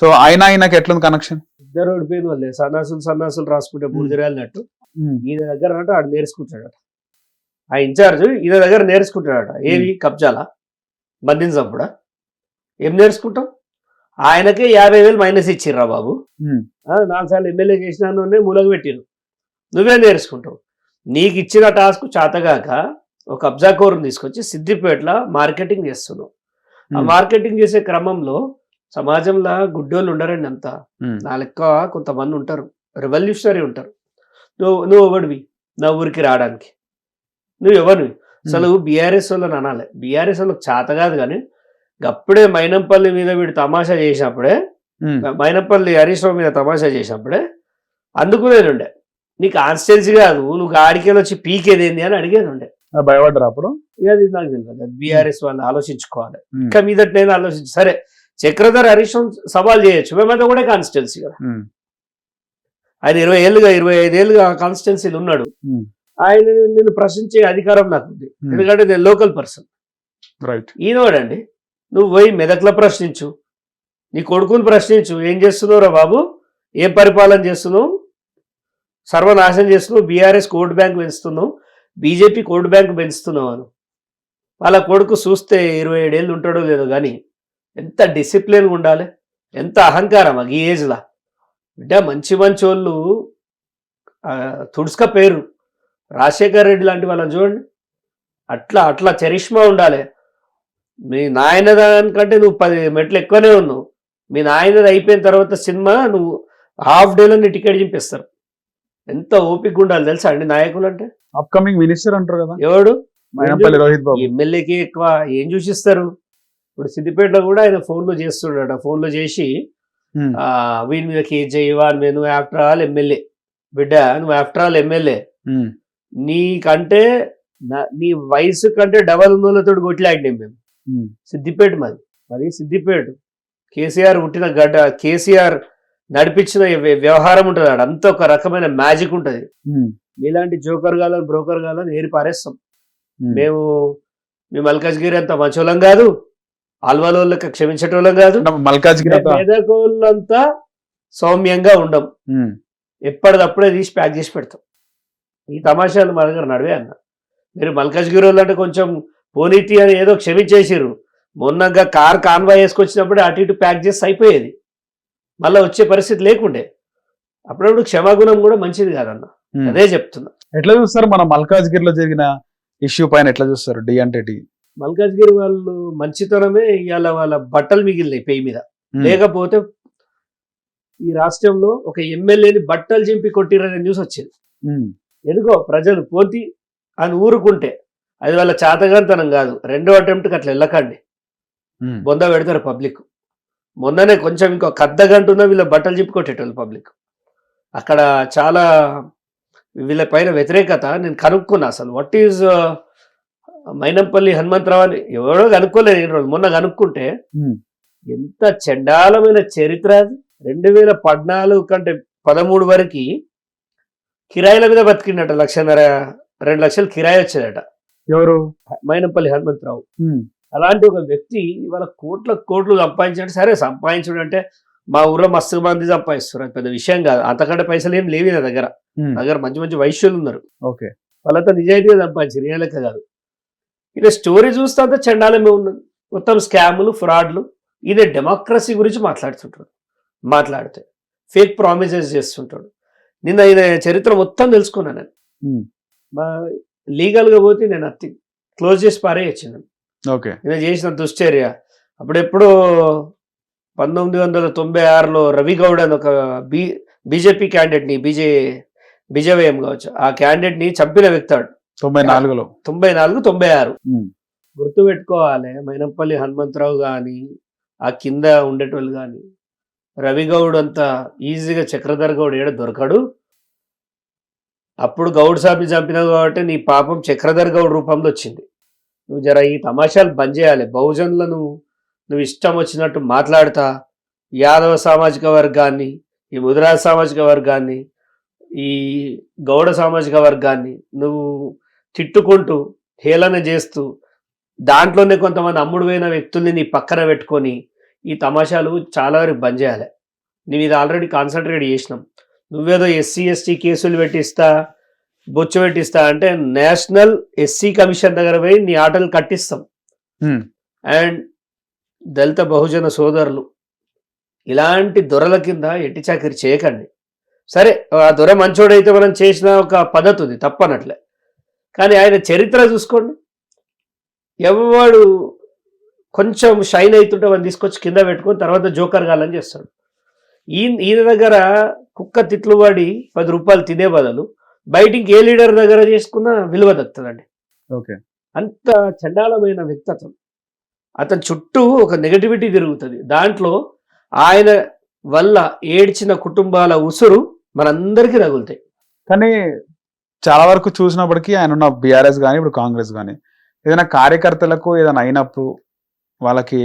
So ఆయన ఆయనకి ఎట్లుంది కనెక్షన్ ఇద్దరు ఓడిపోయింది వాళ్ళే. సన్నాసులు సన్నాసులు రాసుకుంటే బూడిదరాలినట్టు ఈయన దగ్గర అంటే ఆడు నేర్చుకుంటాడట. ఆ ఇన్ఛార్జ్ ఈయన దగ్గర నేర్చుకుంటాడట. ఏవి? కబ్జాలా. బంధించి చంపుడా ఏం నేర్చుకుంటాం? ఆయనకే యాభై వేలు మైనస్ ఇచ్చిర్రా బాబు. నాలుగు సార్లు ఎమ్మెల్యే చేసినాను మూలగ పెట్టిరు నువ్వే నేర్చుకుంటావు. నీకు ఇచ్చిన టాస్క్ చేతగాక ఒక కబ్జా కోరుని తీసుకొచ్చి సిద్దిపేటలో మార్కెటింగ్ చేస్తున్నావు. ఆ మార్కెటింగ్ చేసే క్రమంలో సమాజంలో గుడ్డోళ్ళు ఉండరండి అంతా. నా లెక్క కొంతమంది ఉంటారు. రెవల్యూషనరీ ఉంటారు. నువ్వు నువ్వు ఎవడివి? నా ఊరికి రావడానికి. నువ్వు ఎవరివి అసలు బీఆర్ఎస్ వాళ్ళని అనాలి. బీఆర్ఎస్ వాళ్ళకి చేత కాదు కానీ అప్పుడే మైనంపల్లి మీద వీడు తమాషా చేసినప్పుడే మైనంపల్లి హరీష్ రావు మీద తమాషా చేసినప్పుడే అందుకునేది నీ కాన్స్టెన్సీ కాదు. నువ్వు ఆడికెళ్ళి వచ్చి పీకేది ఏంది అని అడిగేది ఉండే. భయపడ్డారు అప్పుడు? అది నాకు తెలియదు బీఆర్ఎస్ వాళ్ళు ఆలోచించుకోవాలి. ఇంకా మీదట నేను ఆలోచించి సరే. చక్రధర్ హరీష్ సవాల్ చేయొచ్చు. మేమంతా కూడా కాన్స్టిట్యున్సీ కదా. ఆయన ఇరవై ఏళ్ళుగా ఇరవై ఐదేళ్ళుగా కాన్స్టిట్యున్సీలు ఉన్నాడు. ఆయన నిన్ను ప్రశ్నించే అధికారం నాకు ఉంది. ఎందుకంటే నేను లోకల్ పర్సన్ రైట్ ఈయనవాడండి. నువ్వు పోయి మెదక్లో ప్రశ్నించు. నీ కొడుకుని ప్రశ్నించు. ఏం చేస్తున్నావురా బాబు? ఏం పరిపాలన చేస్తున్నావు? సర్వనాశనం చేస్తున్నావు. బీఆర్ఎస్ కోడ్ బ్యాంక్ పెంచుతున్నావు. బీజేపీ కోడ్ బ్యాంక్ పెంచుతున్నావు అని. వాళ్ళ కొడుకు చూస్తే ఇరవై ఏడేళ్ళు ఉంటాడో లేదో కానీ ఎంత డిసిప్లిన్గా ఉండాలి? ఎంత అహంకారం? ఈ ఏజ్లా. బిడ్డ మంచి మంచి వాళ్ళు తుడుస్క పేరు. రాజశేఖర్ రెడ్డి లాంటి వాళ్ళని చూడండి. అట్లా అట్లా చరిష్మా ఉండాలి. మీ నాయన దానికంటే నువ్వు పది మెట్లు ఎక్కువనే ఉన్నావు. మీ నాయనది అయిపోయిన తర్వాత సినిమా నువ్వు హాఫ్ డేలో నీ టికెట్ చింపిస్తారు. ఎంత ఓపిక ఉండాలి తెలుసా అండి నాయకులు అంటే అప్కమింగ్ మినిస్టర్ అంటారు కదా. ఎవడు? మైనంపల్లి రోహిత్ బాబు. ఎమ్మెల్యేకి ఎక్కువ. ఏం చూసిస్తారు? ఇప్పుడు సిద్దిపేటలో కూడా ఆయన ఫోన్లో చేస్తున్నాడు. ఫోన్లో చేసి వీని మీద కేసు చేయవా నువ్వు ఆఫ్టర్ ఆల్ ఎమ్మెల్యే బిడ్డ నువ్వు ఆఫ్టర్ ఆల్ ఎమ్మెల్యే. నీకంటే నా- వయసు కంటే డబల్ ఉన్నోళ్ళతో కొట్లాడినాం మేము. సిద్దిపేట మాది. మరి సిద్దిపేట కేసీఆర్ పుట్టిన గడ్డ కేసీఆర్ నడిపించిన వ్య- వ్యవహారం ఉంటుంది ఆడ. అంత ఒక రకమైన మ్యాజిక్ ఉంటుంది. మీలాంటి జోకర్ గాలని బ్రోకర్ గాలని ఏరి పారేస్తాం. మేము మీ మల్కాజ్గిరి అంత మంచోళ్ళం కాదు. ఆల్వాలోళ్ళకి క్షమించేటోళ్ళం కాదు. పేదకోళ్ళంతా సౌమ్యంగా ఉండం. ఎప్పటిదప్పుడే తీసి ప్యాక్ చేసి పెడతాం. ఈ తమాషాలు మా దగ్గర నడివే అన్న. మీరు మల్కాజ్గిరి వాళ్ళు అంటే కొంచెం పోనీతి అని ఏదో క్షమించేసిర్రు. మొన్నగా కార్ కాన్వాయ్ వేసుకొచ్చినప్పుడే అటు ఇటు ప్యాక్ చేసి అయిపోయేది. మళ్ళీ వచ్చే పరిస్థితి లేకుండే. అప్పుడప్పుడు క్షమాగుణం కూడా మంచిది కాదన్న. అదే చెప్తున్నా. ఎట్లా చూస్తారు మన మల్కాజ్గిరిలో జరిగిన ఇష్యూ పైన ఎట్లా చూస్తారు? డి అంటే డి. మల్కాజ్గిరి వాళ్ళు మంచితనమే ఇవాళ వాళ్ళ బట్టలు మిగిలినాయి పెయి మీద. లేకపోతే ఈ రాష్ట్రంలో ఒక ఎమ్మెల్యేని బట్టలు చింపి కొట్టిరనే న్యూస్ వచ్చింది. ఎందుకో ప్రజలు పోతి అని ఊరుకుంటే అది వాళ్ళ చాతగాంతనం కాదు. రెండో అటెంప్ట్కి అట్లా వెళ్ళకండి. బొంద పెడతారు పబ్లిక్. మొన్ననే కొంచెం ఇంకో కద్ద గంట ఉన్న వీళ్ళ బట్టలు చింపి కొట్టేటోళ్ళు పబ్లిక్. అక్కడ చాలా వీళ్ళ పైన వ్యతిరేకత. నేను కనుక్కున్నా అసలు. వాట్ ఈజ్ మైనంపల్లి హనుమంతరావు అని ఎవడో కనుక్కోలేదు ఈ రోజు మొన్న కనుక్కుంటే. ఎంత చండాలమైన చరిత్ర అది. రెండు వేల పద్నాలుగు కంటే పదమూడు వరకు కిరాయిల మీద బతికిండట లక్షన్నర రెండు లక్షలు కిరాయి వచ్చేదట. ఎవరు? మైనంపల్లి హనుమంతరావు. అలాంటి ఒక వ్యక్తి ఇవాళ కోట్ల కోట్లు సంపాదించాడు. సరే సంపాదించడం అంటే మా ఊర్లో మస్తు మంది సంపాదిస్తారు అది పెద్ద విషయం కాదు. అంతకంటే పైసలు ఏం లేవు నా దగ్గర. దగ్గర మంచి మంచి వైశ్యులు ఉన్నారు. ఓకే. వాళ్ళంతా నిజాయితీగా సంపాదించారు. ఏ లెక్క కాదు. ఇలా స్టోరీ చూస్తే అంతా చండాలమే ఉన్నది మొత్తం స్కాములు ఫ్రాడ్లు ఈయన డెమోక్రసీ గురించి మాట్లాడుతుంటాడు. మాట్లాడితే ఫేక్ ప్రామిసెస్ చేస్తుంటాడు. నిన్న ఈయన చరిత్ర మొత్తం తెలుసుకున్నాను నేను. మా లీగల్గా పోతే నేను అత్తి క్లోజ్ చేసి పారేయచ్చు ఓకే ఈయన చేసిన దుశ్చర్య. అప్పుడెప్పుడో పంతొమ్మిది వందల తొంభై ఆరులో రవి గౌడ్ అని ఒక బీ బీజేపీ క్యాండిడేట్ని బీజే బిజేవయం కావచ్చు ఆ క్యాండిడేట్ని చంపిన వ్యక్తాడు తొంభై నాలుగులో. తొంభై నాలుగు తొంభై ఆరు. గుర్తు పెట్టుకోవాలి మైనంపల్లి హనుమంతరావు కానీ ఆ కింద ఉండేటోళ్ళు కానీ రవి గౌడ్ అంత ఈజీగా చక్రధర్ గౌడ్ ఏడ దొరకడు? అప్పుడు గౌడ్ సాబ్ని చంపినావు కాబట్టి నీ పాపం చక్రధర్ గౌడ్ రూపంలో వచ్చింది. నువ్వు జర ఈ తమాషాలు బంద్ చేయాలి. బహుజనులను నువ్వు ఇష్టం వచ్చినట్టు మాట్లాడుతా. యాదవ సామాజిక వర్గాన్ని ఈ ముదిరాజ్ సామాజిక వర్గాన్ని ఈ గౌడ సామాజిక వర్గాన్ని నువ్వు తిట్టుకుంటూ హేళన చేస్తూ దాంట్లోనే కొంతమంది అమ్ముడు పోయిన వ్యక్తుల్ని నీ పక్కన పెట్టుకొని ఈ తమాషాలు చాలా వరకు బంద్ చేయాలి. నేను ఇది ఆల్రెడీ కాన్సన్ట్రేట్ చేసినాం. నువ్వేదో ఎస్సీ ఎస్టీ కేసులు పెట్టిస్తా బొచ్చు పెట్టిస్తా అంటే నేషనల్ ఎస్సీ కమిషన్ దగ్గర పోయి నీ ఆటలు కట్టిస్తాం. అండ్ దళిత బహుజన సోదరులు ఇలాంటి దొరల కింద ఎట్టి చాకరి చేయకండి. సరే ఆ దొర మంచోడైతే మనం చేసిన ఒక పద్ధతి ఉంది తప్పనట్లే. కానీ ఆయన చరిత్ర చూసుకోండి. ఎవడు కొంచెం షైన్ అవుతుంటే వాడిని తీసుకొచ్చి కింద పెట్టుకొని తర్వాత జోకర్ గాలని చేస్తాడు. ఈయన ఈయన దగ్గర కుక్క తిట్లు పడి పది రూపాయలు తినే బదులు బయటికి ఏ లీడర్ దగ్గర చేసుకున్న విలువ దక్కుతుందండి. ఓకే. అంత చండాలమైన వ్యక్తిత్వం. అతని చుట్టూ ఒక నెగటివిటీ తిరుగుతుంది. దాంట్లో ఆయన వల్ల ఏడ్చిన కుటుంబాల ఉసురు మనందరికీ తగులుతాయి కానీ చాలా వరకు చూసినప్పటికీ ఆయన ఉన్న బీఆర్ఎస్ కానీ ఇప్పుడు కాంగ్రెస్ కానీ ఏదైనా కార్యకర్తలకు ఏదైనా అయినప్పుడు వాళ్ళకి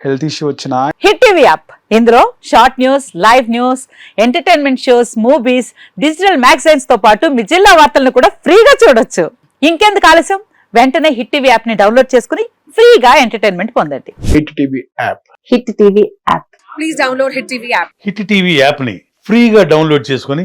హెల్త్ ఇష్యూ వచ్చినా హిట్ టీవీ యాప్. ఇందులో short news live news entertainment shows movies digital మ్యాగజైన్స్తో పాటు మీ జిల్లా వార్తలను కూడా ఫ్రీగా చూడొచ్చు. ఇంకెందుకు ఆలస్యం? వెంటనే హిట్ టీవీ యాప్ని డౌన్లోడ్ చేసుకుని ఫ్రీగా ఎంటర్టైన్మెంట్ పొందండి. Hit TV app. Hit TV app. Please download Hit TV app. Hit TV యాప్ని ఫ్రీగా డౌన్లోడ్ చేసుకొని